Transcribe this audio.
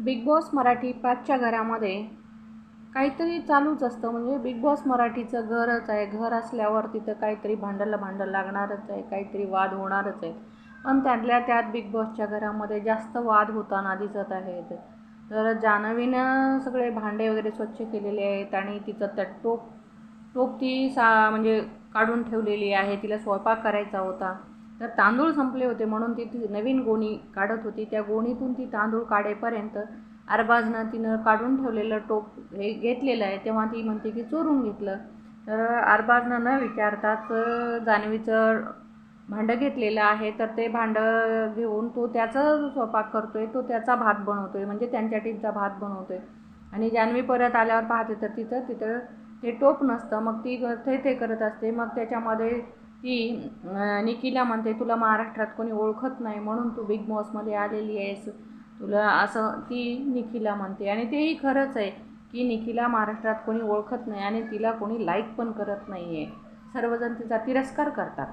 Big boss Marathi पाचच्या घरामध्ये काहीतरी चालूच असतं. म्हणजे बिग बॉस मराठीचं घरच आहे. घर असल्यावर तिथं काहीतरी भांडलं भांडलं लागणारच आहे. काहीतरी वाद होणारच आहे पण त्यातल्या त्यात बिग बॉसच्या घरामध्ये जास्त वाद होताना दिसत आहेत. तर जान्हवीनं सगळे भांडे वगैरे स्वच्छ केलेले आहेत आणि तिचं त्या टोप टोप ती सा म्हणजे काढून ठेवलेली आहे. तिला स्वयंपाक करायचा होता. तर तांदूळ संपले होते म्हणून ती ती नवीन गोणी काढत होती. त्या गोणीतून ती तांदूळ काढेपर्यंत अरबाजनं तिनं काढून ठेवलेलं टोप हे घेतलेलं आहे. तेव्हा ती म्हणते की चोरून घेतलं. तर अरबाजनं न विचारताच जान्हवीचं भांडं घेतलेलं आहे. तर ते भांडं घेऊन तो त्याचा स्वयंपाक आहे तो त्याचा भात बनवतो आहे म्हणजे त्यांच्या टीपचा भात आहे आणि जान्हवी परत आल्यावर पाहते तर तिथं तिथं ते टोप नसतं. मग ती ते ते करत असते. मग त्याच्यामध्ये ती निकिला म्हणते तुला महाराष्ट्रात कोणी ओळखत नाही म्हणून तू बिग बॉसमध्ये आलेली आहेस. तुला असं ती निखिला म्हणते. आणि तेही खरंच आहे की निखिला महाराष्ट्रात कोणी ओळखत नाही आणि तिला कोणी लाईक पण करत नाही आहे सर्वजण तिचा तिरस्कार करतात.